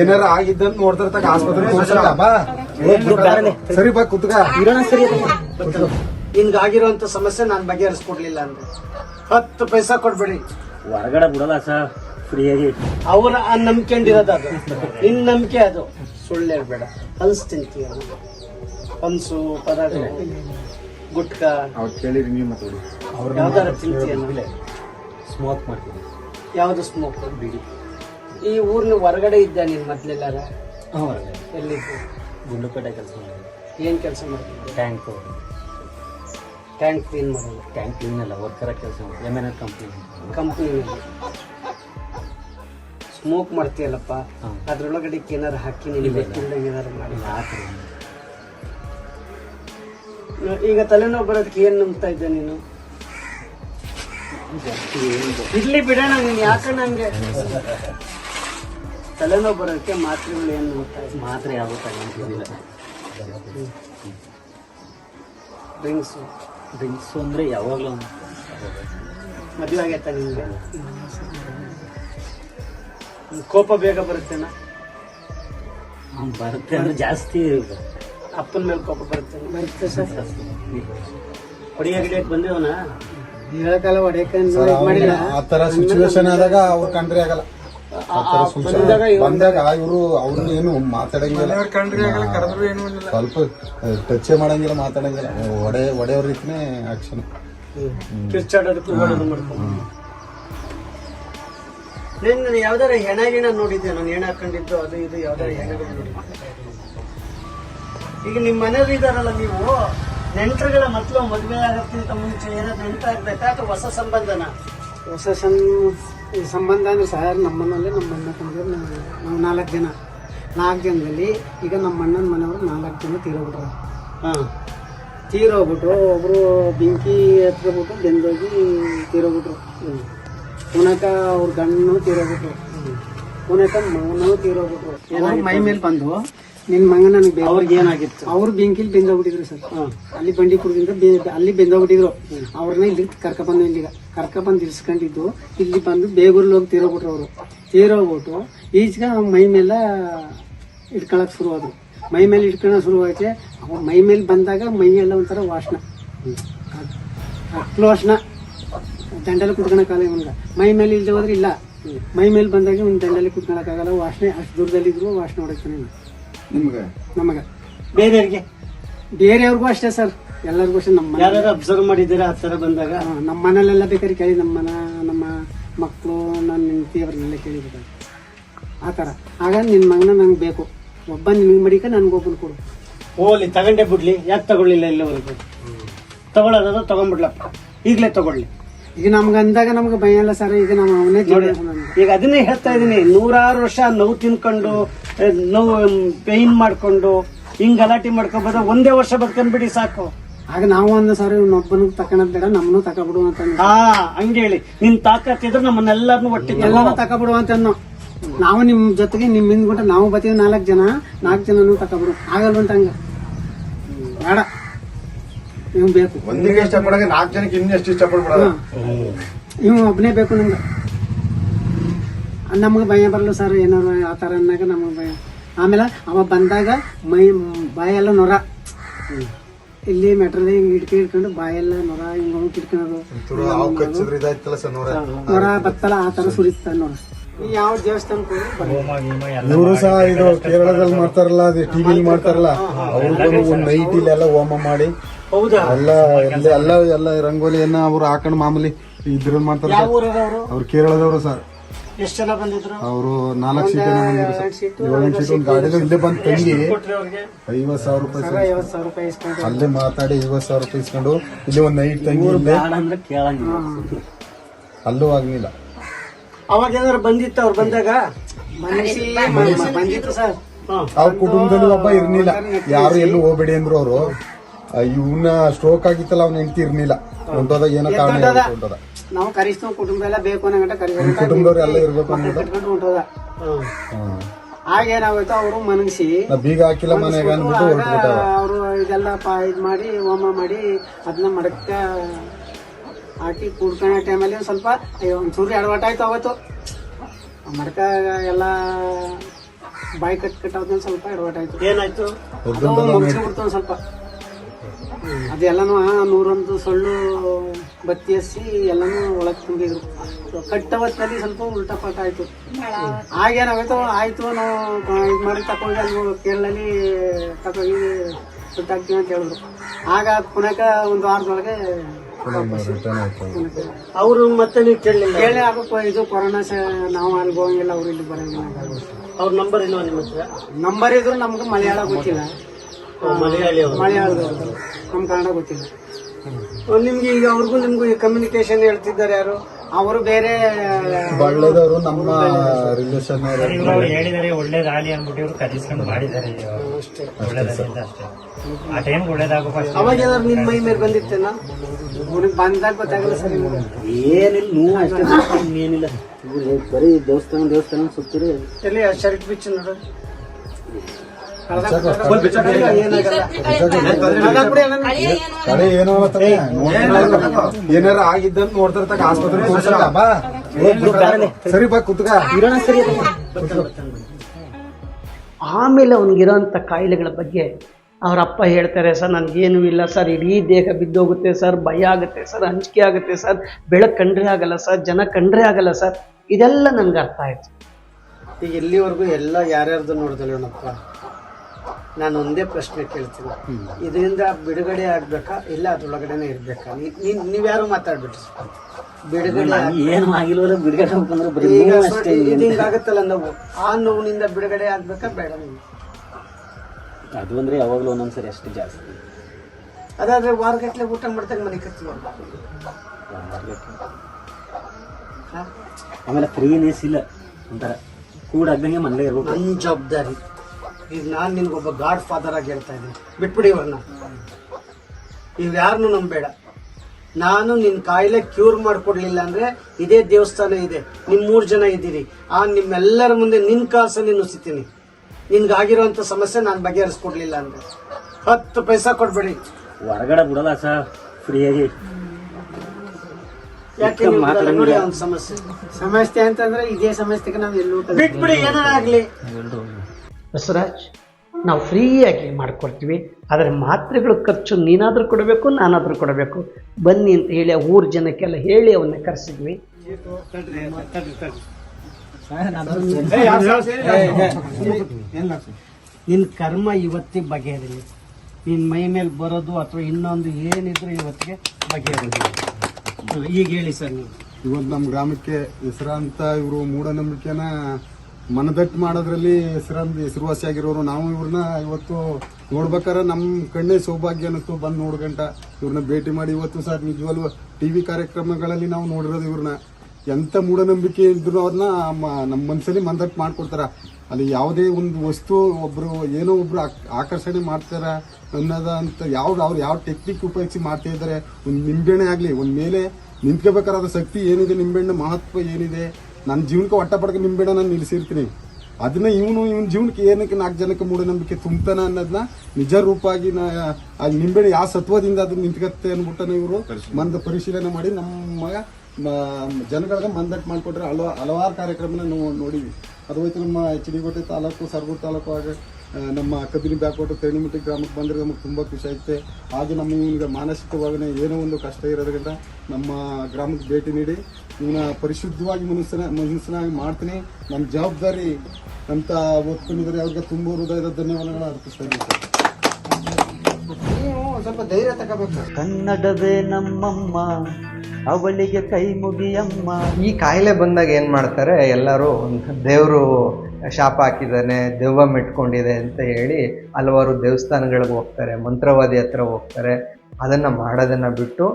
ಏನಾರ ಆಗಿದ್ದಂತ ನೋಡ್ತಿರ್ತಾಗ ಆಸ್ಪತ್ರೆ ಸರಿ ಬಾ ಕುತ್ಕ. ಹಿಂಗಾಗಿರುವಂತ ಸಮಸ್ಯೆ ನಾನ್ ಬಗೆಹರಿಸ್ಕೊಡ್ಲಿಲ್ಲ ಅಂದ್ರೆ. ಹತ್ತು ಪೈಸಾ ಕೊಡ್ಬೇಡಿ. ಹೊರಗಡೆ ಬಿಡಲ್ಲ ಸರ್ ಫ್ರೀಯಾಗಿ. ಅವರ ಆ ನಂಬ್ಕೊಂಡಿರೋದು ಅದು. ನಿನ್ ನಂಬಿಕೆ ಅದು. ಸುಳ್ಳು ಹೇಳ್ಬೇಡ ಹನ್ಸ್ ತಿಂತೀಯ ಹನ್ಸು ಪರಾಗ ಗುಟ್ಕ. ಅವ್ರು ಕೇಳಿರಿ ನೀವು ಮಾತಾಡಿ. ಯಾವ್ದಾರ ತಿಂತೀಯ ಸ್ಮೋಕ್ ಮಾಡ್ತೀನಿ ಯಾವುದು ಸ್ಮೋಕ್ ಬಿಡಿ. ಈ ಊರ್ನ ಹೊರಗಡೆ ಇದ್ದ ನೀನು ಮೊದ್ಲೆಲ್ಲಾರ? ಹೊರಗಡೆ. ಎಲ್ಲಿದ್ದು? ಗುಂಡ್ಲುಪೇಟೆ ಕೆಲಸ ಮಾಡಿದ್ದೆ. ಏನು ಕೆಲಸ ಮಾಡ್ತೀನಿ ಟ್ಯಾಂಕು ಟ್ಯಾಂಕ್ ಕ್ಲೀನ್ ಮಾಡೋದು. ಟ್ಯಾಂಕ್ ಕ್ಲೀನ್ ಅಲ್ಲ ವರ್ಕರ ಕೆಲಸ ಮಾಡಿ ಎಂ ಎನ್ ಎಲ್ ಕಂಪ್ನಿ ಕಂಪ್ನಿನಲ್ಲಿ ಸ್ಮೋಕ್ ಮಾಡ್ತೀಯಲ್ಲಪ್ಪ. ಅದ್ರೊಳಗಡೆ ಏನಾರು ಹಾಕಿ ನೀನು ಏನಾರು ಮಾಡಿ ಆ ಥರ ಈಗ ತಲೆನೋವು ಬರೋದಕ್ಕೆ ಏನ್ ನಂಬ್ತಾ ಇದ್ದೆ ನೀನು? ಇಡ್ಲಿ ಬಿಡೋಣ ನೀನು ಯಾಕೆ ನಂಗೆ? ತಲೆನೋವು ಬರೋದಕ್ಕೆ ಮಾತ್ರೆಗಳು ಏನ್ ನಂಬ್ತಾ ಇದ್ದೆ? ಮಾತ್ರೆ ಆಗುತ್ತಾ ಡ್ರಿಂಕ್ಸು. ಡ್ರಿಂಕ್ಸ್ ಅಂದರೆ ಯಾವಾಗಲೂ ಮದುವೆ ಆಗೈತ ನಿಮ್ಗೆ ಕೋಪ ಬೇಗ ಬರುತ್ತೇನ? ಬರುತ್ತೆ ಅಂದ್ರೆ ಜಾಸ್ತಿ ಅಪ್ಪನ ಮೇಲೆ ಕೋಪ ಬರುತ್ತೆ. ಬರುತ್ತೆ ಸರ್. ಹೊಡಿಯ ಗಿಡಿಯಕ್ಕೆ ಬಂದೇವನ? ಹೇಳಕ್ಕಾಲ ಹೊಡೆಯಕ್ಕೆ ಸರ್, ಅವ್ನಿಗೆ ಆ ತರ ಸಿಚುವೇಶನ್ ಆದಾಗ ಅವ್ರ ಕಂಡ್ರಿ ಆಗಲ್ಲ. ಆ ತರ situation. ಬಂದಾಗ ಇವ್ರು- ಬಂದಾಗ ಇವರು ಅವ್ರನ್ನ ಏನು ಮಾತಾಡಂಗಿಲ್ಲ. ಸ್ವಲ್ಪ ಟಚ್ ಮಾಡಂಗಿಲ್ಲ ಮಾತಾಡಂಗಿಲ್ಲ. ಒಡೆ ಒಡೆಯವ್ರ ರೀತಿನೇ ಆಕ್ಷನ್ ಮಾಡ್ಕೊಂಡು. ಯಾವ್ದಾರ ಹೆಣ ಗಿಣ ನೋಡಿದ್ದೆ ನಾನು ಹೆಣ ಹಾಕೊಂಡಿದ್ದು ಅದು ಇದು ಯಾವ್ದಾರ ಹೆಣ ನೋಡಿದ್ದೆ ಈಗ ನಿಮ್ಮ ಮನೇಲಿ ಇದಾರಲ್ಲ ನೀವು ನೆಂಟರುಗಳ ಮಕ್ಕಳು ಮದುವೆ ಆಗೋಕ್ಕಿಂತ ಮುಂಚೆ ಏನೋ ನೆಂಟಾಗ್ಬೇಕಾ ಅಥವಾ ಹೊಸ ಸಂಬಂಧನ? ಹೊಸ ಸಂ ಸಂಬಂಧ ಅಂದ್ರೆ ಸರ್ ನಮ್ಮನೇಲಿ ನಮ್ಮ ಅಣ್ಣ ತಂದ್ರೆ ನಾವು ನಾಲ್ಕು ಜನ. ನಾಲ್ಕು ಜನದಲ್ಲಿ ಈಗ ನಮ್ಮ ಅಣ್ಣನ ಮನೆಯವರು ನಾಲ್ಕು ಜನ ತೀರೋಗ್ಬಿಟ್ರು. ಹಾಂ. ತೀರೋಗ್ಬಿಟ್ಟು ಒಬ್ರು ಬೆಂಕಿ ಹತ್ರ ಬಿಟ್ಟು ಬೆಂದೋಗಿ ತೀರೋಗ್ಬಿಟ್ರು. ಪುನಕ ಅವ್ರ ಗಂಡನು ತೀರೋಗ್ಬಿಟ್ರು. ಪುನಕ ಮಗನೂ ತೀರೋಗ್ಬಿಟ್ರು. ಮೈ ಮೇಲೆ ಬಂದು ನಿನ್ ಮಗ ನನಗೆ ಅವ್ರಿಗೆ ಏನಾಗಿತ್ತು? ಅವ್ರು ಬೆಂಕಿಲಿ ಬೆಂದೋಗ್ಬಿಟ್ಟಿದ್ರು ಸರ್. ಅಲ್ಲಿ ಬಂಡೀಪುರದಿಂದ ಬೇ- ಅಲ್ಲಿ ಬೆಂದೋಗ್ಬಿಟ್ಟಿದ್ರು ಅವ್ರನ್ನ ಇಲ್ಲಿ ಕರ್ಕ ಬಂದು ಇಲ್ಲಿಗ. ಕರ್ಕ ಬಂದು ಇರ್ಸ್ಕೊಂಡಿದ್ದು ಇಲ್ಲಿ ಬಂದು ಬೇಗೂರಲ್ಲಿ ಹೋಗಿ ತೀರೋಗ್ಬಿಟ್ರು ಅವರು. ತೀರೋಗ್ಬಿಟ್ಟು ಈಚೆಗೆ ಅವ್ನ ಮೈ ಮೇಲೆ ಇಟ್ಕೊಳಕ್ ಶುರು ಆದ್ರು ಮೈ ಮೇಲೆ ಇಟ್ಕೊಳ್ಳೋ ಶುರು ಆಯ್ತೆ ಅವ್ರ ಮೈ ಮೇಲೆ ಬಂದಾಗ ಮೈ ಎಲ್ಲ ಒಂಥರ ವಾಸನ ಅಕ್ಲು ವಾಸನ ದಂಡಲ್ಲಿ ಕುತ್ಕೊಳಕ್ಕಾಗಲ್ಲ ಇವ್ನಿಗೆ. ಮೈ ಮೇಲೆ ಇಲ್ದೆ ಹೋದ್ರೆ ಇಲ್ಲ. ಮೈ ಮೇಲೆ ಬಂದಾಗ ಒಂದು ದಂಡಲ್ಲಿ ಕುತ್ಕೊಳಕ್ಕಾಗಲ್ಲ ವಾಸನೆ ಅಷ್ಟು ದೂರದಲ್ಲಿದ್ರು ವಾಸನೆ ಹೊಡಕ್ತಾನೆ ನಿಮ್ಗೆ? ನಮಗೆ. ಬೇರೆಯವ್ರಿಗೆ? ಬೇರೆಯವ್ರಿಗೂ ಅಷ್ಟೇ ಸರ್. ಎಲ್ಲರಿಗೂ ಅಷ್ಟೇ ನಮ್ಮ ಮನೆ- ಯಾರು ಅಬ್ಸರ್ವ್ ಮಾಡಿದ್ದೀರಾ ಆ ಥರ ಬಂದಾಗ? ನಮ್ಮ ಮನೆಯಲ್ಲೆಲ್ಲ ಬೇಕಾದ್ರೆ ಕೇಳಿ. ನಮ್ಮ ಮನ ನಮ್ಮ ಮಕ್ಕಳು ನನ್ನ ಹೆಂಡತಿ ಅವ್ರನ್ನೆಲ್ಲ ಆ ಥರ. ಆಗ ನಿನ್ನ ಮಗನ ನಂಗೆ ಬೇಕು. ಒಬ್ಬ ನಿನ್ಗೆ ಮಡಿಕ ನನಗೊಬ್ಬನ ಕೊಡು. ಹೋಲಿ ತಗೊಂಡೇ ಬಿಡ್ಲಿ. ಯಾಕೆ ತಗೊಳ್ಳಿಲ್ಲ ಇಲ್ಲಿವರೆಗೂ? ತಗೊಳ್ಳೋದಾದ್ರೆ ತಗೊಂಡ್ಬಿಡ್ಲಪ್ಪ. ಈಗಲೇ ತಗೊಳ್ಳಿ. ಈಗ ನಮ್ಗೆ ಅಂದಾಗ ನಮ್ಗೆ ಭಯ ಇಲ್ಲ ಸರ್ ಈಗ ನಮ್ಮ ಅವನೇ ಈಗ ಅದನ್ನೇ ಹೇಳ್ತಾ ಇದೀನಿ ನೂರಾರು ವರ್ಷ ನೋವು ತಿನ್ಕೊಂಡು ನೋವು ಪೇಯ್ನ್ ಮಾಡ್ಕೊಂಡು ಹಿಂಗ್ ಗಲಾಟೆ ಮಾಡ್ಕೊಬೋದು ಒಂದೇ ವರ್ಷ ಬದುಕೊಂಡ್ಬಿಡಿ ಸಾಕು. ಆಗ ನಾವು ಅಂದ ಸರ್ ಇನ್ನೊಬ್ಬನಿಗೆ ತಕೊಂಡ್ ಬೇಡ ನಮ್ಮನ್ನು ತಕೊಬಿಡು ಅಂತ ಅಂದ್ವಿ. ಹಾ ಹಂಗೇಳಿ ಹೇಳಿ. ನಿನ್ ತಾಕತ್ತಿದ್ರೆ ನಮ್ಮನ್ನೆಲ್ಲರನ್ನು ಒಟ್ಟಿಗೆ ಎಲ್ಲಾನು ತಕೊಬಿಡು ಅಂತ ಅನ್ನೋ ನಾವು ನಿಮ್ ಜೊತೆಗೆ ನಿಮ್ ಹಿಂದ್ಬಿಟ್ಟು ನಾವು ಬತ್ತೀವಿ ನಾಲ್ಕು ಜನ ನಾಲ್ಕು ಜನನು ತಕೊಬಿಡು. ಆಗಲ್ವಂತ ಹಂಗ? ಬೇಡ. ನೀವು ಬೇಕು. ಒಂದಿಗೆ ಇಷ್ಟಪಡೋಕೆ ನಾಲ್ಕು ಜನಕ್ಕೆ ಇನ್ನೆಷ್ಟು ಇಷ್ಟಪಡ್ಬಿಡೋದು? ಇವ್ ಒಬ್ಬನೇ ಬೇಕು ನಮ್ಗೆ. ನಮ್ಗೆ ಭಯ ಬರಲ್ಲ ಸರ್ ಏನಾರು ಆ ಥರ ಅನ್ನಾಗ ನಮಗೆ ಭಯ. ಆಮೇಲೆ ಅವ ಬಂದಾಗ ಮೈ ಬಾಯೆಲ್ಲ ನೊರ. ಇಲ್ಲಿ ಮೆಟ್ರಲ್ ಹಿಂಗೆ ಇಟ್ಕೆ ಇಟ್ಕೊಂಡು ಬಾಯೆಲ್ಲ ನೊರ ಹಿಂಗೆ ಹೋಗಿ ಇಟ್ಕೊಳೋದು ಕಚ್ಚಿದ್ರೆ ಇದಾಯ್ತಲ್ಲ ಸರ್ ನೂರ? ನೊರ ಬತ್ತಲ್ಲ ಆ ಥರ ಸುರಿತ ನೋಡ ಯಾವ ದೇವಸ್ಥಾನಕ್ಕೆ. ಇವರು ಸಹ ಇದು ಕೇರಳದಲ್ಲಿ ಮಾಡ್ತಾರಲ್ಲ ಅದು ಟಿವಿಲಿ ಮಾಡ್ತಾರಲ್ಲ. ಅವ್ರಿಗೂ ಒಂದು ನೈಟ್ ಇಲ್ಲೆಲ್ಲ ಎಲ್ಲ ಹೋಮ ಮಾಡಿ ಹೌದಾ? ಎಲ್ಲ ಎಲ್ಲ ಎಲ್ಲ ಎಲ್ಲ ರಂಗೋಲಿಯನ್ನ ಅವ್ರು ಹಾಕೊಂಡು ಮಾಮೂಲಿ ಇದ್ರಲ್ಲಿ ಮಾಡ್ತಾರೆ ಯಾವ ಊರದವರು? ಅವ್ರು ಕೇರಳದವರು ಸರ್. ಎಷ್ಟು ಜನ ಬಂದಿದ್ರು? ಅವರು ನಾಲ್ಕು ಸೀಟ್ ಬಂದಿದ್ರು ಸರ್. ಏಳೆಂಟು ಸೀಟ್ ಒಂದು ಗಾಡಿ ಇಲ್ಲೇ ಬಂದು ತಂಗಿ ಕೊಟ್ರಿ ಅವ್ರಿಗೆ? ಐವತ್ ಸಾವಿರ ರೂಪಾಯಿ ಸರ್ ಐವತ್ತು ಸಾವಿರ ರೂಪಾಯಿ ಇಸ್ಕೊಂಡು. ಅಲ್ಲೇ ಮಾತಾಡಿ ಐವತ್ ಸಾವಿರ ರೂಪಾಯಿ ಇಸ್ಕೊಂಡು ಇಲ್ಲಿ ಒಂದ್ ನೈಟ್ ತಂಗಿ ಇಲ್ಲೇ. ಬೇಡ ಅಂದ್ರೆ ಕೇಳಂಗಿಲ್ಲ. ಅಲ್ಲೂ ಆಗ್ಲಿಲ್ಲ. ಅವಾಗ ಏನಾದ್ರು ಬಂದಿತ್ತು ಅವ್ರು ಬಂದಾಗ? ಮನಸ್ಸಿ ಬಂದಿತ್ತು ಸರ್. ಅವ್ರ ಕುಟುಂಬದಲ್ಲಿ ಒಬ್ಬ ಇರ್ಲಿಲ್ಲ. ಯಾರು ಎಲ್ಲೂ ಹೋಗ್ಬೇಡಿ ಅಂದ್ರು ಅವರು. ಇವನ್ನ ಸ್ಟ್ರೋಕ್ ಆಗಿತ್ತಲ್ಲ ಅವ್ನ ಹೆಂಡತಿ ಇರ್ಲಿಲ್ಲ. ಹೊಂಟೋದ ಏನೋ ಕಾರಣ ಹೊಂಟೋದ ನಾವು ಕರಿಸ್ತೀವಿ ಕುಟುಂಬ ಎಲ್ಲ ಬೇಕು ಅನ್ನೋ ಗಂಟ ಕರಿಬೇಕು ಕುಟುಂಬದವ್ರು ಎಲ್ಲ ಇರ್ಬೇಕು ಕಟ್ಕೊಂಡು ಹೊಂಟೋದ ಹ್ಮ್. ಆಗ ಏನಾಗೋಯ್ತು ಅವರು ಮನಗಿಸಿ. ನಾ ಬೀಗ ಹಾಕಿಲ್ಲ ಮನೆಗೆ ಅಂದ್ಬಿಟ್ಟು ಅವರು ಇದೆಲ್ಲ ಇದು ಮಾಡಿ ಹೋಮ ಮಾಡಿ ಅದನ್ನ ಮಡಕ್ಕ ಹಾಕಿ ಕುಡ್ಕೊಳ್ಳೋ ಟೈಮಲ್ಲಿ ಒಂದು ಸ್ವಲ್ಪ ಒಂದು ಒಂಚೂರು ಎಡವಟ ಆಯ್ತು ಅವತ್ತು. ಮಡಕ ಎಲ್ಲ ಬಾಯಿ ಕಟ್ ಕಟ್ ಆದ್ಮೇಲೆ ಸ್ವಲ್ಪ ಎಡವಟ ಆಯ್ತು. ಏನಾಯ್ತು? ಮುಗಿಸ್ಬಿಡ್ತು ಒಂದು ಸ್ವಲ್ಪ. ಅದೆಲ್ಲನೂ ಆ ನೂರೊಂದು ಸೊಳ್ಳು ಬತ್ತಿ ಹಚ್ಚಿ ಎಲ್ಲನೂ ಒಳಗೆ ತುಂಬಿದ್ರು. ಕಟ್ಟ ಹೊತ್ತಲ್ಲಿ ಸ್ವಲ್ಪ ಉಲ್ಟಾ ಪಲ್ಟ ಆಯ್ತು. ಆಗೇನಾಗೋಯ್ತು ಆಯ್ತು ನಾವು ಇದು ಮಾಡಿ ತಗೊಂಡು ಅಲ್ಲಿ ಕೇರಳಲ್ಲಿ ತಗೊಂಡು ಸುಟ್ಟಾಕ್ತೀವಿ ಅಂತ ಹೇಳಿದ್ರು. ಆಗ ಪುನಃ ಒಂದು ವಾರದೊಳಗೆ ಅವರು ಮತ್ತೆ ನೀವು ಕೇಳಲಿಲ್ಲ? ಕೇಳಿ ಆಗಪ್ಪ ಇದು ಕೊರೋನಾ ಸ ನಾವು ಅನುಭವಂಗಿಲ್ಲ ಹೋಗಂಗಿಲ್ಲ ಅವ್ರು ಇಲ್ಲಿ ಬರೋಂಗಿಲ್ಲ. ಅವ್ರ ನಂಬರ್ ಇಲ್ವಾ ನಿಮ್ಮ ಹತ್ರ? ನಂಬರ್ ಇದ್ರು ನಮ್ಗೆ ಮಲಯಾಳ ಗೊತ್ತಿಲ್ಲ. ಮಲಯಾಳದವ್ರು ನಮ್ ಕನ್ನಡ ಗೊತ್ತಿಲ್ಲ. ನಿಮ್ಗೆ ಈಗ ಅವ್ರಿಗೂ ನಿಮ್ಗೂ ಕಮ್ಯುನಿಕೇಶನ್ ಹೇಳ್ತಿದ್ದಾರೆ ಯಾರು? ಅವರು ಬೇರೆ ಬಳ್ಳದವರು ನಮ್ಮ ರಿಲೇಷನ್ ಇವ್ರು ಹೇಳಿದಾರೆ ಒಳ್ಳೇದಾಗಲಿ ಅಂದ್ಬಿಟ್ಟು ಇವ್ರು ಕಲಿಸ್ಕೊಂಡು ಮಾಡಿದ್ದಾರೆ ಇದು. ಒಳ್ಳೇದಾಗಲಿ ಅಷ್ಟೇ. ಆ ಟೈಮ್ ಒಳ್ಳೇದಾಗೋ ಅವಾಗ ಏನಾದ್ರು ನಿಮ್ಮ ಮೈ ಮೇಲೆ ಬಂದಿತ್ತೇನ? ಊರಿಗೆ ಬಂದಾಗ ಗೊತ್ತಾಗಲ್ಲ ಸರ್ ಇವ್ರು. ಏನಿಲ್ಲ ನೀವು ಅಷ್ಟೇ ಏನಿಲ್ಲ ಬರೀ ದೇವಸ್ಥಾನ ದೇವಸ್ಥಾನ ಸುತ್ತಿರಿ. ಎಲ್ಲಿ ಶರ್ಟ್ ಬಿಚ್ಚು ನೋಡು. ಏನಾರ ಆಗಿದ್ದಂತ ನೋಡ್ತಾರ ತಗ ಆಸ್ಪತ್ರೆ ಸರಿ ಬಾ ಕುತ್ಕ ಆಮೇಲೆ ಅವನಿಗಿರೋಂಥ ಕಾಯಿಲೆಗಳ ಬಗ್ಗೆ ಅವ್ರ ಅಪ್ಪ ಹೇಳ್ತಾರೆ, ಸರ್, ನನಗೇನು ಇಲ್ಲ, ಸರ್, ಇಡೀ ದೇಹ ಬಿದ್ದೋಗುತ್ತೆ, ಸರ್, ಭಯ ಆಗುತ್ತೆ, ಸರ್ ಅಂಜಿಕೆ ಆಗುತ್ತೆ, ಸರ್, ಬೆಳಕು ಕಂಡ್ರೆ ಆಗಲ್ಲ, ಸರ್, ಜನ ಕಂಡ್ರೆ ಆಗಲ್ಲ, ಸರ್. ಇದೆಲ್ಲ ನನ್ಗೆ ಅರ್ಥ ಆಯ್ತು. ಈಗ ಎಲ್ಲಿವರೆಗೂ ಎಲ್ಲ ಯಾರ್ಯಾರ್ದು ನೋಡಿದಲ್ಲ ಇವನಪ್ಪ ನಾನು ಒಂದೇ ಪ್ರಶ್ನೆ ಕೇಳ್ತೀನಿ. ಇದರಿಂದ ಬಿಡುಗಡೆ ಆಗ್ಬೇಕಾ? ಇಲ್ಲ ಅದ್ರೊಳಗಡೆನೆ ಇರ್ಬೇಕಾ? ನೀವ್ಯಾರು ಮಾತಾಡ್ಬಿಟ್ರಿ? ಬಿಡುಗಡೆ ಏನು ಆಗಿಲ್ವಲ್ಲ ಬಿಡುಗಡೆ ಅಷ್ಟೇ ಇದು ಹಿಂಗಾಗತ್ತಲ್ಲ ನೋವು. ಆ ನೋವಿನಿಂದ ಬಿಡುಗಡೆ ಆಗ್ಬೇಕಾ ಬೇಡ? ಅದು ಅಂದ್ರೆ ಯಾವಾಗಲೂ ಒಂದೊಂದ್ಸರಿ ಅಷ್ಟು ಜಾಸ್ತಿ. ಅದಾದ್ರೆ ವಾರಗಟ್ಲೆ ಊಟ ಮಾಡ್ದಾಗ ಮನೆ ಹಾ? ಆಮೇಲೆ ಫ್ರೀನೆಸ್ ಇಲ್ಲ. ಒಂಥರ ಕೂಡಾಗ್ದಂಗೆ ಮನೇಲೆ ಇರ್ಬೇಕು. ನನ್ನ ಜವಾಬ್ದಾರಿ. ಈಗ ನಾನು ನಿನ್ಗೊಬ್ಬ ಗಾಡ್ ಫಾದರ್ ಆಗಿ ಹೇಳ್ತಾ ಇದ್ದೀನಿ. ಬಿಟ್ಬಿಡಿ ಇವ್ರನ್ನ. ಇವ್ ಯಾರನ್ನು ನಂಬೇಡ ನಾನು ನಿನ್ನ ಕಾಯಿಲೆ ಕ್ಯೂರ್ ಮಾಡ್ಕೊಡ್ಲಿಲ್ಲ ಅಂದ್ರೆ ಇದೇ ದೇವಸ್ಥಾನ ಇದೆ. ನಿಮ್ಮ ಮೂರು ಜನ ಇದ್ದೀರಿ. ಆ ನಿಮ್ಮೆಲ್ಲರ ಮುಂದೆ ನಿನ್ನ ಕಾಸ ನೀನು ನಿನ್ಗ ನಿನ್ಗಾಗಿರುವಂತ ಸಮಸ್ಯೆ ನಾನು ಬಗೆಹರಿಸ್ಕೊಡ್ಲಿಲ್ಲ ಅಂದ್ರೆ. ಹತ್ತು ಪೈಸಾ ಕೊಡ್ಬೇಡಿ. ಹೊರಗಡೆ ಬಿಡಲ್ಲ ಸರ್. ಫ್ರೀಯಾಗಿ ಯಾಕೆ? ನೋಡಿ ಒಂದು ಸಮಸ್ಯೆ. ಸಮಸ್ಯೆ ಅಂತಂದ್ರೆ ಇದೇ ಸಮಸ್ಯೆಗೆ ನಾವು ಎಲ್ಲೂ ಬಿಟ್ಬಿಡಿ ಏನಾಗ್ಲಿ ಆಗ್ಲಿ ಬಸವರಾಜ್ ನಾವು ಫ್ರೀಯಾಗಿ ಮಾಡಿಕೊಡ್ತೀವಿ ಆದರೆ ಮಾತ್ರೆಗಳು ಖರ್ಚು ನೀನಾದರೂ ಕೊಡಬೇಕು ನಾನಾದರೂ ಕೊಡಬೇಕು. ಬನ್ನಿ ಅಂತ ಹೇಳಿ ಆ ಊರ್ ಜನಕ್ಕೆಲ್ಲ ಹೇಳಿ ಅವನ್ನ ಕರೆಸಿದ್ವಿ. ನಿನ್ನ ಕರ್ಮ ಇವತ್ತಿಗೆ ಬಗೆಹರಿಲಿ. ನಿನ್ನ ಮೈ ಮೇಲೆ ಬರೋದು ಅಥವಾ ಇನ್ನೊಂದು ಏನಿದ್ರು ಇವತ್ತಿಗೆ ಬಗೆಹರಿಲಿ. ಈಗ ಹೇಳಿ ಸರ್ ನೀವು. ಇವತ್ತು ನಮ್ಮ ಗ್ರಾಮಕ್ಕೆ ಹೆಸರಾಂತ ಇವರು ಮೂಢನಂಬಿಕೆನ ಮನದಟ್ಟು ಮಾಡೋದ್ರಲ್ಲಿ ಹೆಸರಂತ ಹೆಸರುವಾಸಿಯಾಗಿರೋರು ನಾವು ಇವ್ರನ್ನ ಇವತ್ತು ನೋಡ್ಬೇಕಾದ್ರೆ ನಮ್ಮ ಕಣ್ಣೇ ಸೌಭಾಗ್ಯ ಅನ್ನಿಸ್ತು ಬಂದು ನೋಡ್ಗಂಟ. ಇವ್ರನ್ನ ಭೇಟಿ ಮಾಡಿ ಇವತ್ತು ಸರ್ ಟಿ ಟಿವಿ ಕಾರ್ಯಕ್ರಮಗಳಲ್ಲಿ ನಾವು ನೋಡಿರೋದು ಇವ್ರನ್ನ. ಎಂಥ ಮೂಢನಂಬಿಕೆ ಇದ್ರು ಅವ್ರನ್ನ ನಮ್ಮ ಮನಸ್ಸಲ್ಲಿ ಮನದಟ್ಟು ಮಾಡ್ಕೊಡ್ತಾರೆ. ಅಲ್ಲಿ ಯಾವುದೇ ಒಂದು ವಸ್ತು ಒಬ್ಬರು ಏನೋ ಒಬ್ರು ಆಕ್- ಆಕರ್ಷಣೆ ಮಾಡ್ತಾರೆ ಅನ್ನೋದ ಅಂತ ಯಾವ ಅವ್ರು ಯಾವ ಟೆಕ್ನಿಕ್ ಉಪಯೋಗಿಸಿ ಮಾಡ್ತಾ ಇದ್ದಾರೆ. ಒಂದು ನಿಂಬೆಣ್ಣೆ ಆಗಲಿ, ಒಂದು ಮೇಲೆ ನಿಂತ್ಕೋಬೇಕಾದ ಶಕ್ತಿ ಏನಿದೆ ನಿಂಬೆಣ್ಣೆ ಮಹತ್ವ ಏನಿದೆ ನನ್ನ ಜೀವನಕ್ಕೆ ಒಟ್ಟ ಪಡ್ಕೊಂಡು ನಿಮ್ಮ ಬೇಡ ನಾನು ನಿಲ್ಸಿರ್ತೀನಿ ಅದನ್ನ ಇವನು ಇವನ್ ಜೀವನಕ್ಕೆ ಏನಕ್ಕೆ ನಾಲ್ಕು ಜನಕ್ಕೆ ಮೂಢನಂಬಿಕೆ ತುಂಬ್ತಾನೆ ಅನ್ನೋದನ್ನ ನಿಜ ರೂಪಾಗಿ ನಾ ಆ ನಿಂಬೆಣ್ಣೆ ಯಾವ ಸತ್ವದಿಂದ ಅದು ನಿಂತ್ಕತ್ತೆ ಅನ್ಬಿಟ್ಟನ ಇವರು. ಮಂದ ಪರಿಶೀಲನೆ ಮಾಡಿ ನಮ್ಮ ಜನಗಳನ್ನ ಜನಗಳಿಗೆ ಮಂದಟ್ ಮಾಡಿಕೊಟ್ರೆ ಹಲವ ಹಲವಾರು ಕಾರ್ಯಕ್ರಮನ ನಾವು ನೋಡಿವಿ ಅದು ಹೋಯ್ತು ನಮ್ಮ ಎಚ್ ಡಿ ಕೋಟೆ ತಾಲೂಕು ಸರ್ಗೂರು ತಾಲೂಕು ಹಾಗೆ ಆ, ನಮ್ಮ ಕಬಿನಿ ಬ್ಯಾಕ್ವಾಟರ್ ತೆರಣಿಮಟ್ಟಿ ಗ್ರಾಮಕ್ಕೆ ಬಂದರೆ ನಮಗೆ ತುಂಬ ಖುಷಿ ಆಗುತ್ತೆ. ಹಾಗೆ ನಮ್ಮ ಇವನಿಗೆ ಮಾನಸಿಕವಾಗಿ ಏನೋ ಒಂದು ಕಷ್ಟ ಇರೋದ್ರಿಂದ ನಮ್ಮ ಗ್ರಾಮಕ್ಕೆ ಭೇಟಿ ನೀಡಿ ಇವನ ಪರಿಶುದ್ಧವಾಗಿ ಮನುಷ್ಯನ ಮನುಷ್ಯನಾಗಿ ಮಾಡ್ತೀನಿ. ನಮ್ಮ ಜವಾಬ್ದಾರಿ ಅಂತ ಓದ್ಕೊಂಡಿದ್ರೆ ಅವ್ರಿಗೆ ತುಂಬ ಹೃದಯದ ಧನ್ಯವಾದಗಳು ಅರ್ಪಿಸ್ತಾ ಇದ್ದೀನಿ ಸ್ವಲ್ಪ ಧೈರ್ಯ ತಗೋಬೇಕು. ಕನ್ನಡವೇ ನಮ್ಮಮ್ಮ ಅವಳಿಗೆ ಕೈ ಮುಗಿಯಮ್ಮ. ಈ ಕಾಯಿಲೆ ಬಂದಾಗ ಏನು ಮಾಡ್ತಾರೆ ಎಲ್ಲರೂ ದೇವರು ಶಾಪ ಹಾಕಿದ್ದಾನೆ ದೆವ್ವ ಮೆಟ್ಕೊಂಡಿದೆ ಅಂತ ಹೇಳಿ ಹಲವಾರು ದೇವಸ್ಥಾನಗಳಿಗೆ ಹೋಗ್ತಾರೆ ಮಂತ್ರವಾದಿ ಹತ್ರ ಹೋಗ್ತಾರೆ. ಅದನ್ನು ಮಾಡೋದನ್ನು ಬಿಟ್ಟು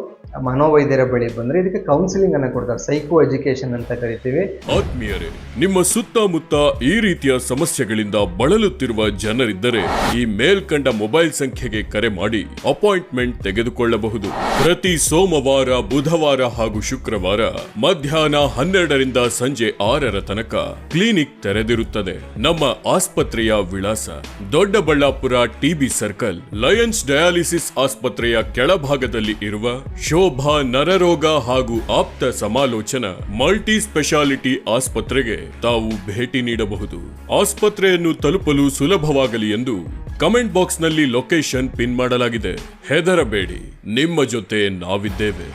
ಮನೋವೈದ್ಯರ ಬಳಿ ಬಂದರೆ ಇದಕ್ಕೆ ಕೌನ್ಸಿಲಿಂಗ್ ಅನ್ನು ಕೊಡ್ತಾರೆ. ಸೈಕೋ ಎಜುಕೇಶನ್ ಅಂತ ಕರಿತೀವಿ. ಆತ್ಮೀಯರೇ, ನಿಮ್ಮ ಸುತ್ತಮುತ್ತ ಈ ರೀತಿಯ ಸಮಸ್ಯೆಗಳಿಂದ ಬಳಲುತ್ತಿರುವ ಜನರಿದ್ದರೆ ಈ ಮೇಲ್ಕಂಡ ಮೊಬೈಲ್ ಸಂಖ್ಯೆಗೆ ಕರೆ ಮಾಡಿ ಅಪಾಯಿಂಟ್ಮೆಂಟ್ ತೆಗೆದುಕೊಳ್ಳಬಹುದು. ಪ್ರತಿ ಸೋಮವಾರ, ಬುಧವಾರ ಹಾಗೂ ಶುಕ್ರವಾರ ಮಧ್ಯಾಹ್ನ ಹನ್ನೆರಡರಿಂದ ಸಂಜೆ ಆರರ ತನಕ ಕ್ಲಿನಿಕ್ ತೆರೆದಿರುತ್ತದೆ. ನಮ್ಮ ಆಸ್ಪತ್ರೆಯ ವಿಳಾಸ Doddaballapura TB circle, lions dialysis ಆಸ್ಪತ್ರೆಯ ಕೆಳಭಾಗದಲ್ಲಿ ಇರುವ ಶೋಭಾ ನರರೋಗ ಹಾಗೂ ಆಪ್ತ ಸಮಾಲೋಚನಾ ಮಲ್ಟಿ ಸ್ಪೆಷಾಲಿಟಿ ಆಸ್ಪತ್ರೆಗೆ ತಾವು ಭೇಟಿ ನೀಡಬಹುದು. ಆಸ್ಪತ್ರೆಯನ್ನು ತಲುಪಲು ಸುಲಭವಾಗಲಿ ಎಂದು ಕಮೆಂಟ್ ಬಾಕ್ಸ್ನಲ್ಲಿ ಲೊಕೇಶನ್ ಪಿನ್ ಮಾಡಲಾಗಿದೆ. ಹೆದರಬೇಡಿ, ನಿಮ್ಮ ಜೊತೆ ನಾವಿದ್ದೇವೆ.